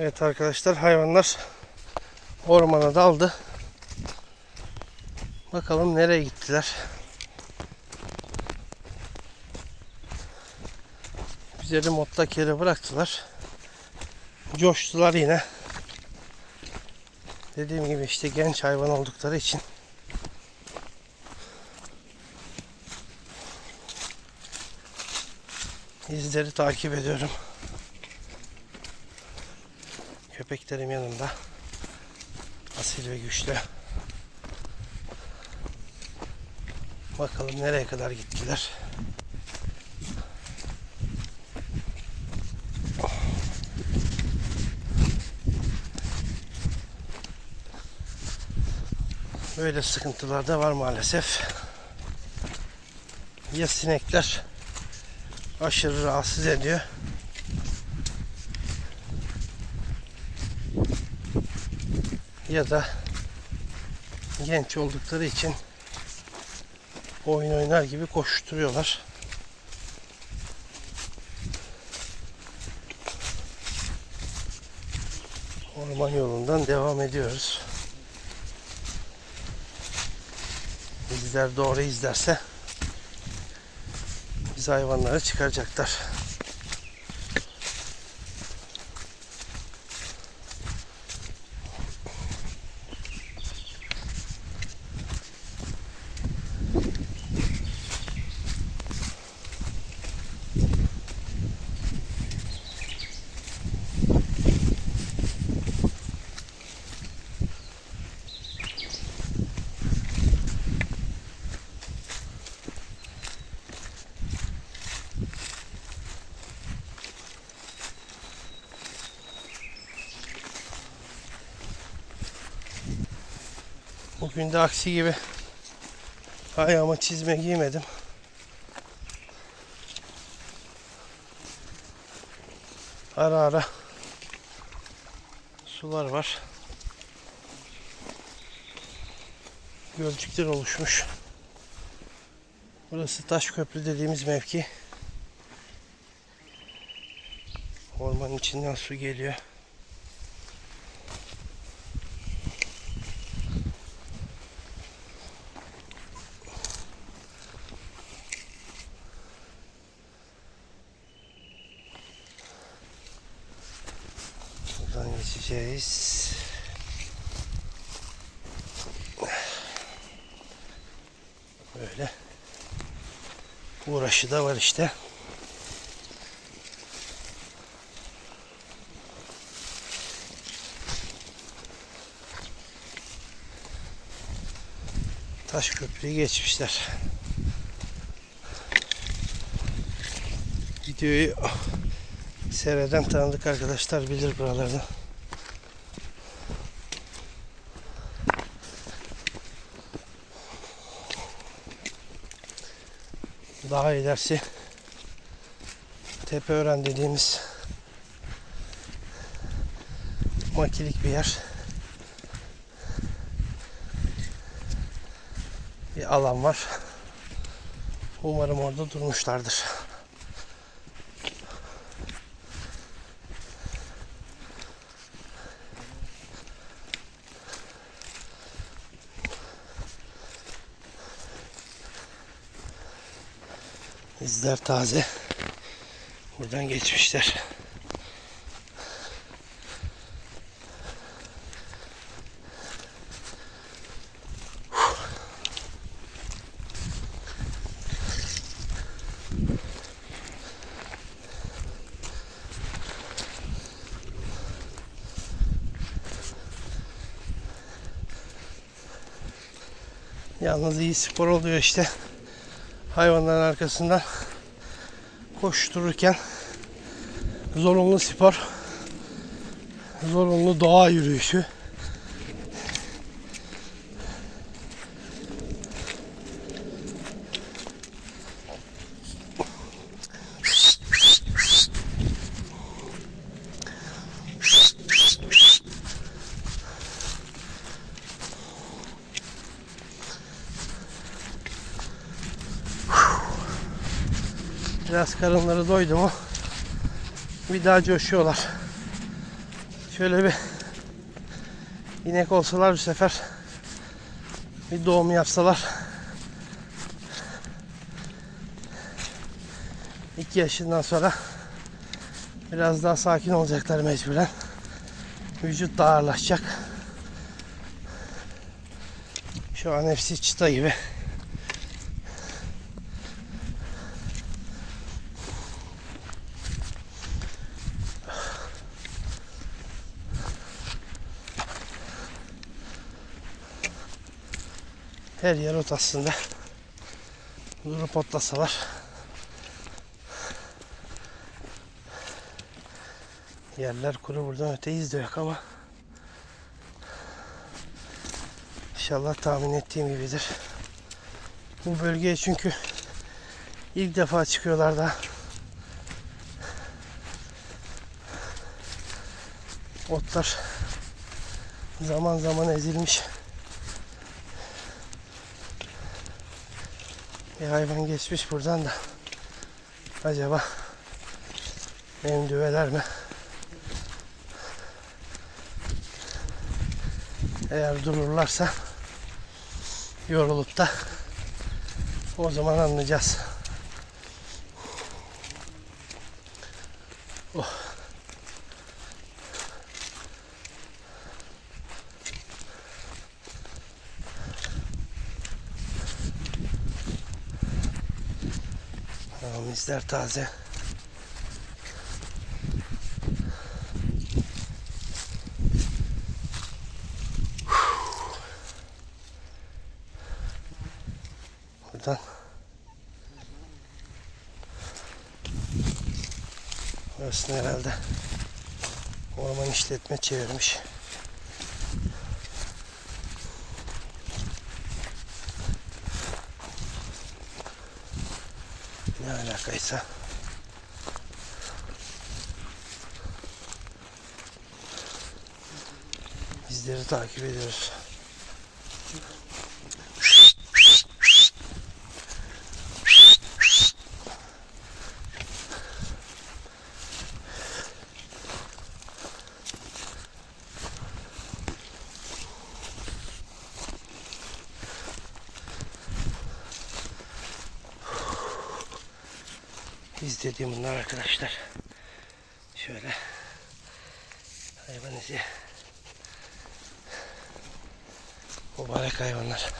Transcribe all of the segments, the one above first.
Evet arkadaşlar hayvanlar ormana daldı. Bakalım nereye gittiler. Bizleri mutlak yere bıraktılar. Coştular yine. Dediğim gibi işte genç hayvan oldukları için izleri takip ediyorum. Köpeklerim yanımda. Asil ve güçlü. Bakalım nereye kadar gittiler. Böyle sıkıntılar da var maalesef. Ya sinekler aşırı rahatsız ediyor. Ya da genç oldukları için oyun oynar gibi koşturuyorlar. Orman yolundan devam ediyoruz. Bizler doğru izlerse biz hayvanları çıkaracaklar. Bugün de aksi gibi ayağıma çizme giymedim. Ara ara sular var. Gölcükler oluşmuş. Burası taş köprü dediğimiz mevki. Ormanın içinden su geliyor. Buradan geçeceğiz. Böyle. Uğraşı da var işte. Taş köprüyü geçmişler. Videoyu seyreden tanıdık arkadaşlar bilir buralarını. Daha ilerisi Tepeören dediğimiz makilik bir yer. Bir alan var. Umarım orada durmuşlardır. İzler taze. Buradan geçmişler. Yalnız iyi spor oluyor işte. Hayvanların arkasından koştururken zorunlu spor, zorunlu doğa yürüyüşü. Karınları doydu mu bir daha coşuyorlar. Şöyle bir inek olsalar bu sefer bir doğum yapsalar. İki yaşından sonra biraz daha sakin olacaklar mecburen. Vücut da ağırlaşacak. Şu an hepsi çıta gibi. Her yer ot aslında. Durup otlasalar. Yerler kuru buradan öte iz de yok ama İnşallah tahmin ettiğim gibidir. Bu bölgeye çünkü ilk defa çıkıyorlar da. Otlar zaman zaman ezilmiş. Bir hayvan geçmiş buradan da. Acaba benim düveler mi? Eğer dururlarsa yorulup da o zaman anlayacağız. Oh. Tamam izler taze. Buradan Burasını herhalde orman işletme çevirmiş. Alakaysa. Bizleri takip ediyoruz. Biz dediğim bunlar arkadaşlar. Şöyle hayvan izi. Mübarek hayvanlar.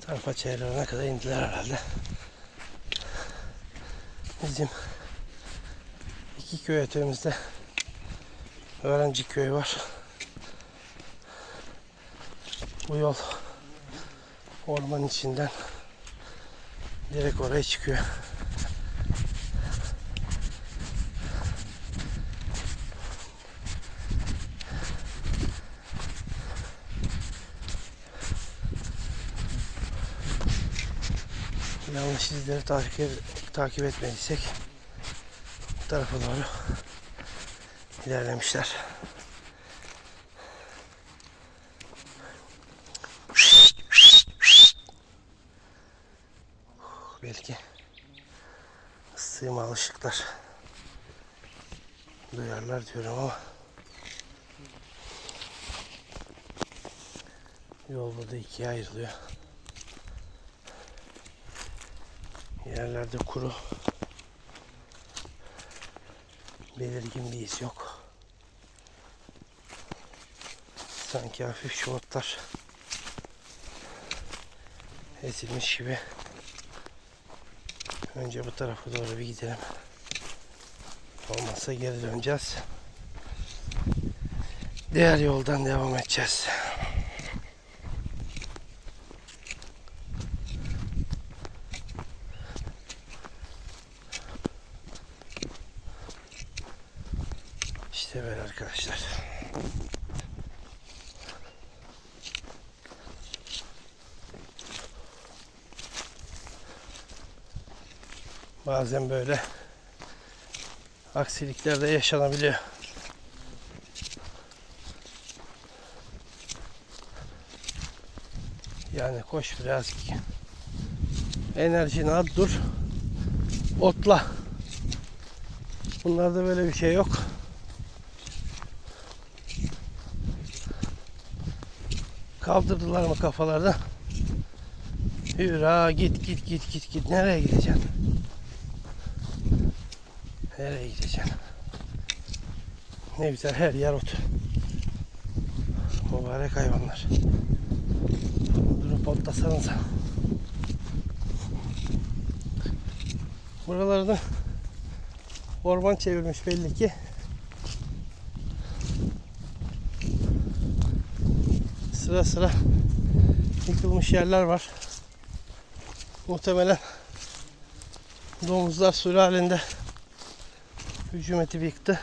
Tarafa çevrelerine kadar indiler herhalde. Bizim iki köy ötemizde öğrenci köyü var. Bu yol orman içinden direkt oraya çıkıyor. Yanlış izleri takip, takip etmediysek bu tarafa doğru ilerlemişler. Belki ısıyma alışıklar duyarlar diyorum ama yol burada ikiye ayrılıyor. Yerlerde kuru. Belirgin bir iz yok. Sanki hafif şu otlar ezilmiş gibi. Önce bu tarafa doğru bir gidelim. Olmazsa geri döneceğiz. Diğer yoldan devam edeceğiz. arkadaşlar. Bazen böyle aksilikler de yaşanabiliyor. Yani koş biraz ki. Enerjini at dur. Otla. Bunlarda böyle bir şey yok. Kaldırdılar mı kafalarda? Yürü ha git git git git git. Nereye gideceksin? Nereye gideceksin? Ne güzel her yer ot. Mübarek hayvanlar. Durup otlasanıza. Buralarda orman çevirmiş belli ki. Sıra sıra yıkılmış yerler var. Muhtemelen domuzlar sürü halinde hücum edip yıktı.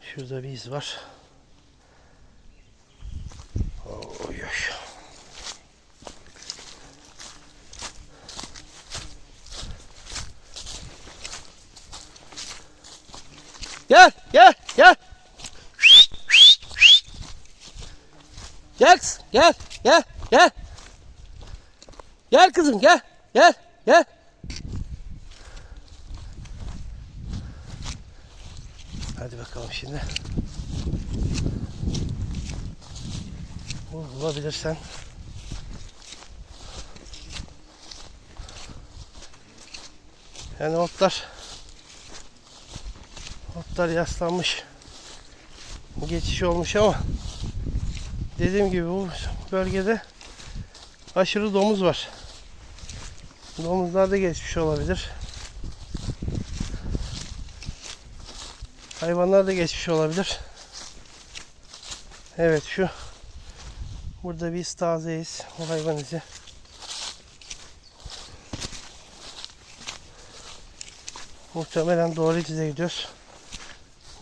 Şurada bir iz var. Gel, gel, gel. Gel gel, gel, gel. Gel kızım, gel, gel, gel. Hadi bakalım şimdi. Bul- Bulabilirsen. Yani otlar otlar yaslanmış. Geçiş olmuş ama dediğim gibi bu bölgede aşırı domuz var. Domuzlar da geçmiş olabilir. Hayvanlar da geçmiş olabilir. Evet şu burada biz tazeyiz. O hayvan izi. Muhtemelen doğru ize gidiyoruz.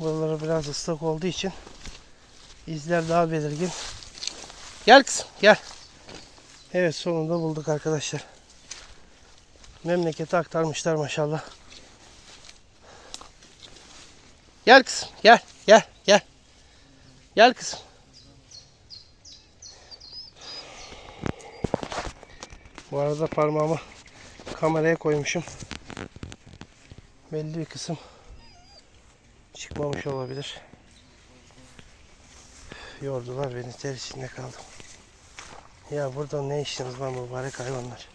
Buraları biraz ıslak olduğu için izler daha belirgin. Gel kızım gel. Evet sonunda bulduk arkadaşlar. Memlekete aktarmışlar maşallah. Gel kızım gel gel gel. Gel kızım. Bu arada parmağımı kameraya koymuşum. Belli bir kısım çıkmamış olabilir. Yordular beni ter içinde kaldım. Ya burada ne işiniz var mübarek hayvanlar.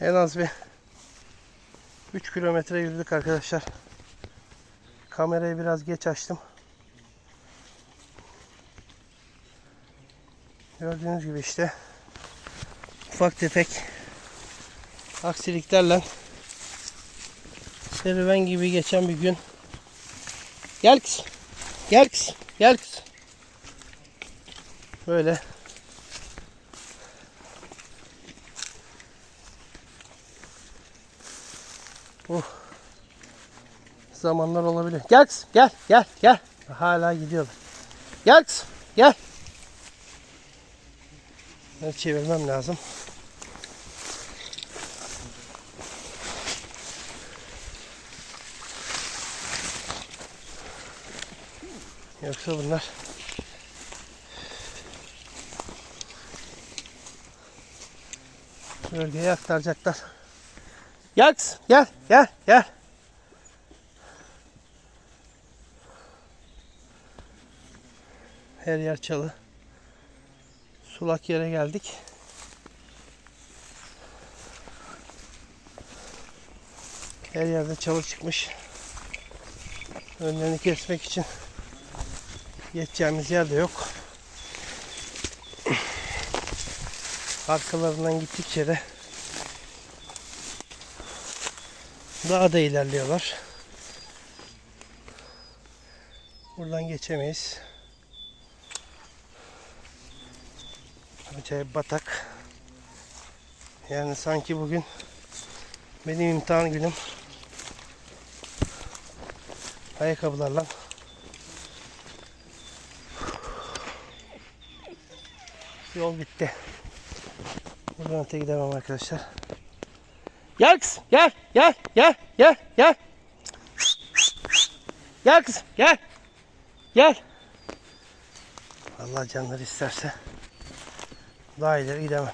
En az bir 3 kilometre yürüdük arkadaşlar. Kamerayı biraz geç açtım. Gördüğünüz gibi işte ufak tefek aksiliklerle serüven gibi geçen bir gün. Gel kızım. Gel kızım. Gel kızım. Böyle zamanlar olabilir. Gel kızım gel gel gel. Hala gidiyorlar. Gel kızım gel. Ben çevirmem lazım. Yoksa bunlar bölgeye aktaracaklar. Gel kızım, gel gel gel. Her yer çalı. Sulak yere geldik. Her yerde çalı çıkmış. Önlerini kesmek için geçeceğimiz yer de yok. Arkalarından gittikçe de daha da ilerliyorlar. Buradan geçemeyiz. Acayip batak. Yani sanki bugün benim imtihan günüm. Ayakkabılarla yol bitti. Buradan öte gidemem arkadaşlar. Gel kızım gel gel gel gel gel. Gel kızım gel. Gel. Allah canları isterse daha ileri gidemem.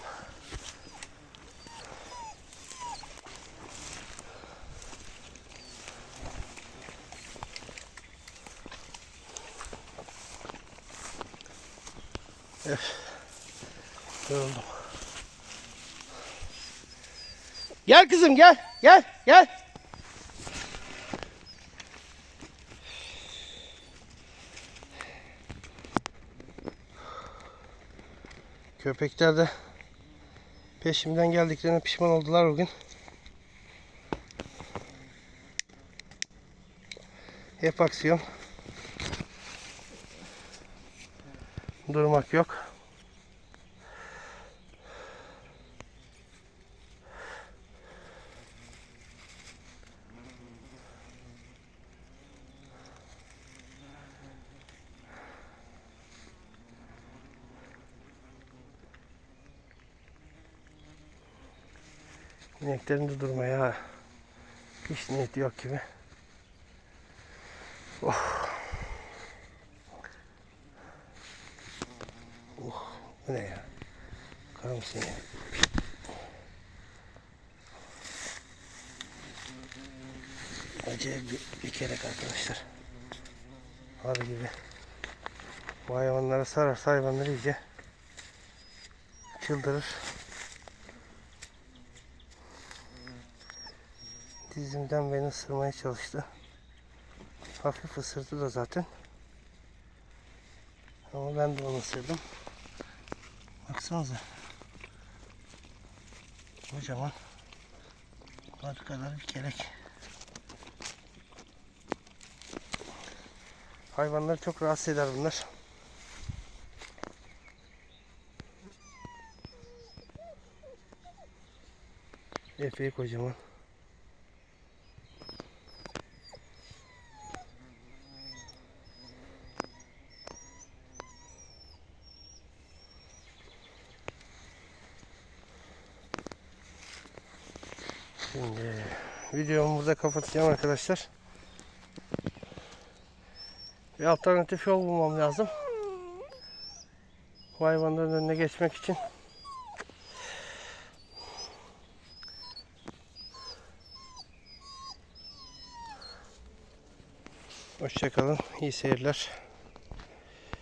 Öf. Yoruldum. Gel kızım gel. Gel gel. Köpekler de peşimden geldiklerine pişman oldular bugün. Hep aksiyon. Durmak yok. İneklerin de durmaya hiç niyeti yok gibi. Oh. Oh. Bu ne ya? Karım seni. Acayip bir, bir kerek arkadaşlar. Arı gibi. Bu hayvanlara sararsa hayvanlar iyice çıldırır. Dizimden beni ısırmaya çalıştı. Hafif ısırdı da zaten. Ama ben de onu ısırdım. Baksanıza. Kocaman. Arı kadar bir kelek. Hayvanları çok rahatsız eder bunlar. Epey kocaman. Şimdi videomu burada kapatacağım arkadaşlar. Bir alternatif yol bulmam lazım. Bu hayvanların önüne geçmek için. Hoşçakalın. İyi seyirler.